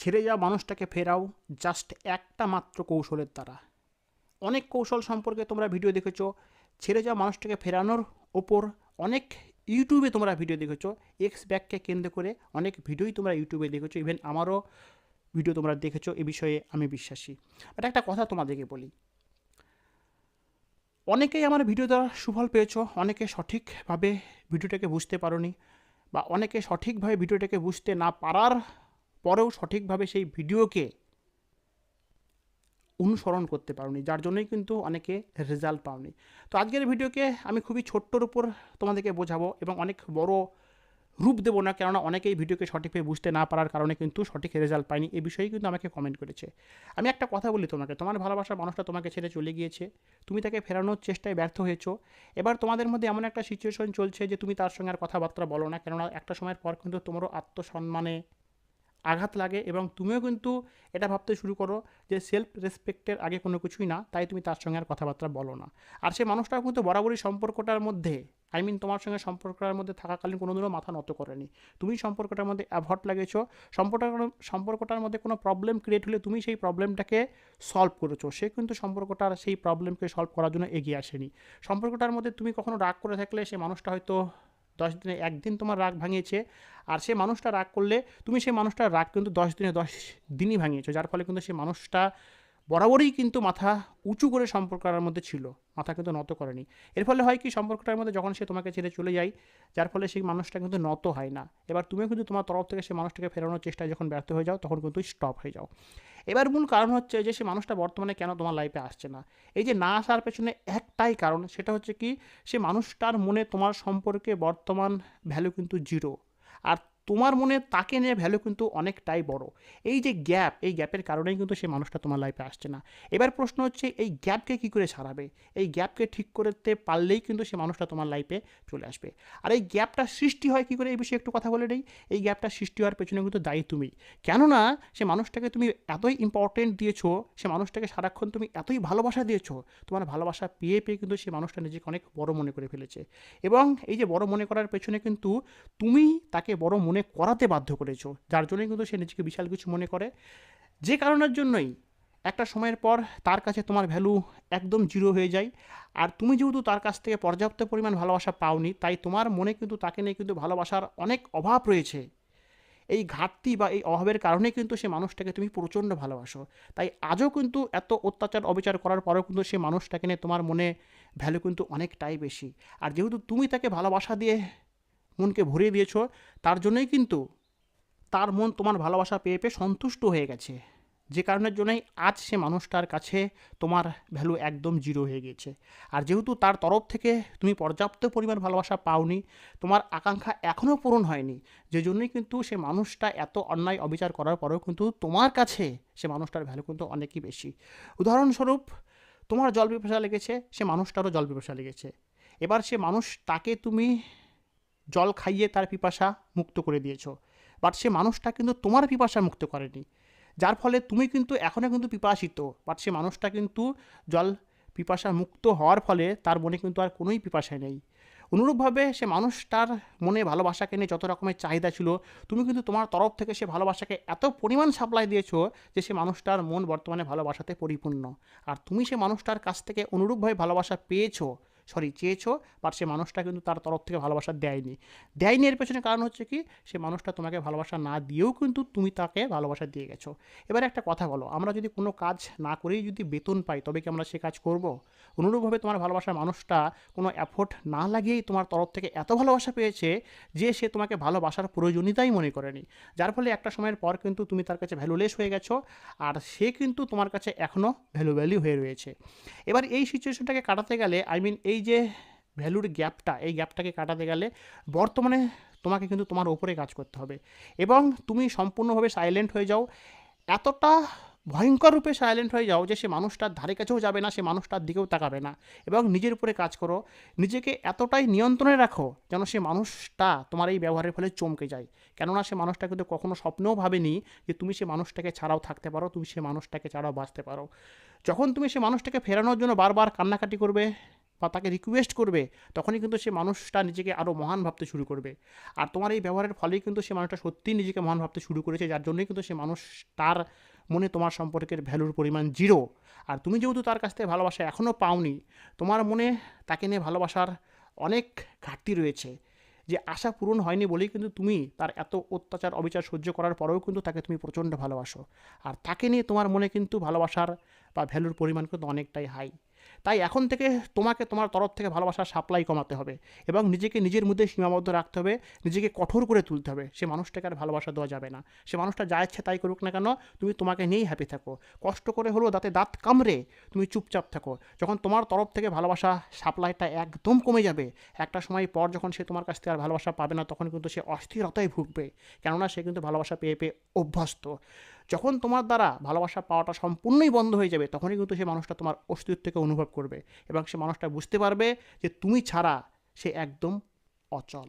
ছেড়ে যাওয়া মানুষটাকে ফেরাও জাস্ট একটা মাত্র কৌশলের দ্বারা। অনেক কৌশল সম্পর্কে তোমরা ভিডিও দেখেছ। ছেড়ে যাওয়া মানুষটাকে ফেরানোর ওপর অনেক ইউটিউবে তোমরা ভিডিও দেখেছ। এক্স ব্যাককে কেন্দ্র করে অনেক ভিডিওই তোমরা ইউটিউবে দেখেছ। ইভেন আমারও ভিডিও তোমরা দেখেছ, এ বিষয়ে আমি বিশ্বাসী। বাট একটা কথা তোমাদেরকে বলি। অনেকেই আমার ভিডিও দ্বারা সুফল পেয়েছ, অনেকে সঠিকভাবে ভিডিওটাকে বুঝতে পারোনি বা অনেকে সঠিকভাবে ভিডিওটাকে বুঝতে না পারার পরেও সঠিকভাবে সেই ভিডিওকে অনুসরণ করতে পারোনি, যার জন্যই কিন্তু অনেকে রেজাল্ট পাওনি। তো আজকের ভিডিওকে আমি খুবই ছোট্টর উপর তোমাদেরকে বোঝাবো এবং অনেক বড় রূপ দেবো না, কেননা অনেকেই ভিডিওকে সঠিকভাবে বুঝতে না পারার কারণে কিন্তু সঠিক রেজাল্ট পায়নি, এই বিষয়ে কিন্তু আমাকে কমেন্ট করেছে। আমি একটা কথা বলি তোমাকে, তোমার ভালোবাসার মানুষটা তোমাকে ছেড়ে চলে গিয়েছে, তুমি তাকে ফেরানোর চেষ্টায় ব্যর্থ হয়েছো, এবার তোমাদের মধ্যে এমন একটা সিচুয়েশন চলছে যে তুমি তার সঙ্গে আর কথাবার্তা বলো না, কেননা একটা সময়ের পর কিন্তু তোমারও আত্মসম্মানে আঘাত লাগে এবং তুমিও কিন্তু এটা ভাবতে শুরু করো যে সেলফ রেসপেক্টের আগে কোনো কিছুই না, তাই তুমি তার সঙ্গে আর কথাবার্তা বলো না। আর সেই মানুষটাও কিন্তু বরাবরই সম্পর্কটার মধ্যে আই মিন তোমার সঙ্গে সম্পর্কটার মধ্যে থাকাকালীন কোনো দিনও মাথা নত করেনি। তুমি সম্পর্কটার মধ্যে অ্যাভট লাগিয়েছো সম্পর্ক সম্পর্কটার মধ্যে কোনো প্রবলেম ক্রিয়েট হলে তুমি সেই প্রবলেমটাকে সলভ করেছ। সে কিন্তু সম্পর্কটার সেই প্রবলেমকে সলভ করার জন্য এগিয়ে আসেনি। সম্পর্কটার মধ্যে তুমি কখনো রাগ করে থাকলে সে মানুষটা হয়তো দশ দিনে একদিন তোমার রাগ ভাঙিয়েছে, আর সে মানুষটা রাগ করলে, তুমি সেই মানুষটার রাগ কিন্তু দশ দিনে দশ দিনই ভাঙিয়েছো, যার ফলে কিন্তু সেই মানুষটা বরাবরই কিন্তু মাথা উঁচু করে সম্পর্কটার মধ্যে ছিল, মাথা কিন্তু নত করেনি। এর ফলে হয় কি, সম্পর্কটার মধ্যে যখন সে তোমাকে ছেড়ে চলে যায়, যার ফলে সেই মানুষটা কিন্তু নত হয় না। এবার তুমিও কিন্তু তোমার তরফ থেকে সেই মানুষটাকে ফেরানোর চেষ্টায় যখন ব্যর্থ হয়ে যাও, তখন কিন্তু স্টপ হয়ে যাও। এবার মূল কারণ হচ্ছে যে সে মানুষটা বর্তমানে কেন তোমার লাইফে আসছে না? এই যে না আসার পেছনে একটাই কারণ, সেটা হচ্ছে কি, সে মানুষটার মনে তোমার সম্পর্কে বর্তমান ভ্যালু কিন্তু জিরো আর তোমার মনে তাকে নিয়ে ভ্যালু কিন্তু অনেকটাই বড়। এই যে গ্যাপ এই গ্যাপের কারণেই কিন্তু সে মানুষটা তোমার লাইফে আসছে না। এবার প্রশ্ন হচ্ছে, এই গ্যাপকে কী করে সারাবে? এই গ্যাপকে ঠিক করতে পারলেই কিন্তু সে মানুষটা তোমার লাইফে চলে আসবে। আর এই গ্যাপটা সৃষ্টি হয় কী করে? এই বিষয়ে একটু কথা বলে নেই। এই গ্যাপটা সৃষ্টি হওয়ার পেছনে কিন্তু দায়ী তুমি। কেননা সে মানুষটাকে তুমি এতই ইম্পর্টেন্ট দিয়েছ, সে মানুষটাকে সারাক্ষণ তুমি এতই ভালোবাসা দিয়েছ, তোমার ভালোবাসা পেয়ে পেয়ে কিন্তু সে মানুষটা নিজেকে অনেক বড় মনে করে ফেলেছে। এবং এই যে বড় মনে করার পেছনে কিন্তু তুমি তাকে বড় মনে করাতে বাধ্য করেছ। যার জন্যই কিন্তু সে নিজেকে বিশাল কিছু মনে করে। যে কারণের জন্যই একটা সময়ের পর তার কাছে তোমার ভ্যালু একদম জিরো হয়ে যায়। আর তুমি যেহেতু তার কাছ থেকে পর্যাপ্ত পরিমাণ ভালোবাসা পাওনি, তাই তোমার মনে কিন্তু তাকে নিয়ে কিন্তু ভালোবাসার অনেক অভাব রয়েছে। এই ঘাটতি বা এই অভাবের কারণে কিন্তু সে মানুষটাকে তুমি প্রচণ্ড ভালোবাসো। তাই আজও কিন্তু এত অত্যাচার, অবিচার করার পরেও কিন্তু সে মানুষটাকে নিয়ে তোমার মনে ভ্যালু কিন্তু অনেকটাই বেশি। আর যেহেতু তুমি তাকে ভালোবাসা দিয়ে মনকে ভরিয়ে দিয়েছ, তার জন্যই কিন্তু তার মন তোমার ভালোবাসা পেয়ে পেয়ে সন্তুষ্ট হয়ে গেছে। যে কারণের জন্যই আজ সে মানুষটার কাছে তোমার ভ্যালু একদম জিরো হয়ে গিয়েছে। আর যেহেতু তার তরফ থেকে তুমি পর্যাপ্ত পরিমাণ ভালোবাসা পাওনি, তোমার আকাঙ্ক্ষা এখনও পূরণ হয়নি, যে জন্যই কিন্তু সে মানুষটা এত অন্যায় অবিচার করার পরেও কিন্তু তোমার কাছে সে মানুষটার ভ্যালু কিন্তু অনেকই বেশি। উদাহরণস্বরূপ, তোমার জল পিপাসা লেগেছে, সে মানুষটারও জল পিপাসা লেগেছে। এবার সে মানুষ, তাকে তুমি জল খাইয়ে তার পিপাসা মুক্ত করে দিয়েছ। বাট সে মানুষটা কিন্তু তোমার পিপাসা মুক্ত করেনি। যার ফলে তুমি কিন্তু এখনও কিন্তু পিপাসিত। বাট সে মানুষটা কিন্তু জল পিপাসা মুক্ত হওয়ার ফলে তার মনে কিন্তু আর কোনোই পিপাসা নেই। অনুরূপভাবে সে মানুষটার মনে ভালোবাসাকে নিয়ে যত রকমের চাহিদা ছিল, তুমি কিন্তু তোমার তরফ থেকে সে ভালোবাসাকে এত পরিমাণ সাপ্লাই দিয়েছ যে সে মানুষটার মন বর্তমানে ভালোবাসাতে পরিপূর্ণ। আর তুমি সে মানুষটার কাছ থেকে অনুরূপভাবে ভালোবাসা পেয়েছ সরি, চেয়েছো বাট সে মানুষটা কিন্তু তার তরফ থেকে ভালোবাসা দেয়নি। দেয়নি এর পেছনে কারণ হচ্ছে কি, সে মানুষটা তোমাকে ভালোবাসা না দিয়েও কিন্তু তুমি তাকে ভালোবাসা দিয়ে গেছো। এবার একটা কথা বলো, আমরা যদি কোনো কাজ না করেই যদি বেতন পাই, তবে কি আমরা সে কাজ করব? অনুরূপভাবে তোমার ভালোবাসার মানুষটা কোনো অ্যাফোর্ট না লাগিয়েই তোমার তরফ থেকে এত ভালোবাসা পেয়েছে যে সে তোমাকে ভালোবাসার প্রয়োজনীয়তাই মনে করেনি। যার ফলে একটা সময়ের পর কিন্তু তুমি তার কাছে ভ্যালুলেস হয়ে গেছো, আর সে কিন্তু তোমার কাছে এখনও ভ্যালু ভ্যালু হয়ে রয়েছে। এবার এই সিচুয়েশনটাকে কাটাতে গেলে আই মিন এই যে ভ্যালুর গ্যাপটা এই গ্যাপটাকে কাটাতে গেলে বর্তমানে তোমাকে কিন্তু তোমার ওপরে কাজ করতে হবে। এবং তুমি সম্পূর্ণভাবে সাইলেন্ট হয়ে যাও। এতটা ভয়ঙ্কর রূপে সাইলেন্ট হয়ে যাও যে সে মানুষটার ধারে কাছেও যাবে না, সে মানুষটার দিকেও তাকাবে না। এবং নিজের উপরে কাজ করো। নিজেকে এতটাই নিয়ন্ত্রণে রাখো যেন সে মানুষটা তোমার এই ব্যবহারের ফলে চমকে যায়। কেননা সে মানুষটা কিন্তু কখনো স্বপ্নেও ভাবেনি যে তুমি সে মানুষটাকে ছাড়াও থাকতে পারো, তুমি সে মানুষটাকে ছাড়াও বাঁচতে পারো। যখন তুমি সে মানুষটাকে ফেরানোর জন্য বারবার কান্নাকাটি করবে বা তাকে রিকোয়েস্ট করবে, তখনই কিন্তু সে মানুষটা নিজেকে আরও মহান ভাবতে শুরু করবে। আর তোমার এই ব্যবহারের ফলেই কিন্তু সে মানুষটা সত্যিই নিজেকে মহান ভাবতে শুরু করেছে, যার জন্যই কিন্তু সে মানুষ তার মনে তোমার সম্পর্কের ভ্যালুর পরিমাণ জিরো আর তুমি যেহেতু তার কাছ থেকে ভালোবাসা এখনও পাওনি, তোমার মনে তাকে নিয়ে ভালোবাসার অনেক ঘাটতি রয়েছে। যে আশা পূরণ হয়নি বলেই কিন্তু তুমি তার এত অত্যাচার, অবিচার সহ্য করার পরেও কিন্তু তাকে তুমি প্রচণ্ড ভালোবাসো। আর তাকে নিয়ে তোমার মনে কিন্তু ভালোবাসার বা ভ্যালুর পরিমাণ কিন্তু অনেকটাই হাই তাই এখন থেকে তোমাকে তোমার তরফ থেকে ভালোবাসার সাপ্লাই কমাতে হবে এবং নিজেকে নিজের মধ্যে সীমাবদ্ধ রাখতে হবে, নিজেকে কঠোর করে তুলতে হবে। সে মানুষটাকে আর ভালোবাসা দেওয়া যাবে না। সে মানুষটা যা ইচ্ছে তাই করুক না কেন, তুমি তোমাকে নিয়েই হ্যাপি থাকো। কষ্ট করে হলেও দাঁতে দাঁত কামড়ে তুমি চুপচাপ থাকো। যখন তোমার তরফ থেকে ভালোবাসা সাপ্লাইটা একদম কমে যাবে, একটা সময় পর যখন সে তোমার কাছ থেকে আর ভালোবাসা পাবে না, তখন কিন্তু সে অস্থিরতায় ভুগবে। কেননা সে কিন্তু ভালোবাসা পেয়ে পেয়ে অভ্যস্ত। যখন তোমার দ্বারা ভালোবাসা পাওয়াটা সম্পূর্ণই বন্ধ হয়ে যাবে, তখনই কিন্তু সে মানুষটা তোমার অস্তিত্বকে অনুভব করবে এবং সে মানুষটা বুঝতে পারবে যে তুমি ছাড়া সে একদম অচল।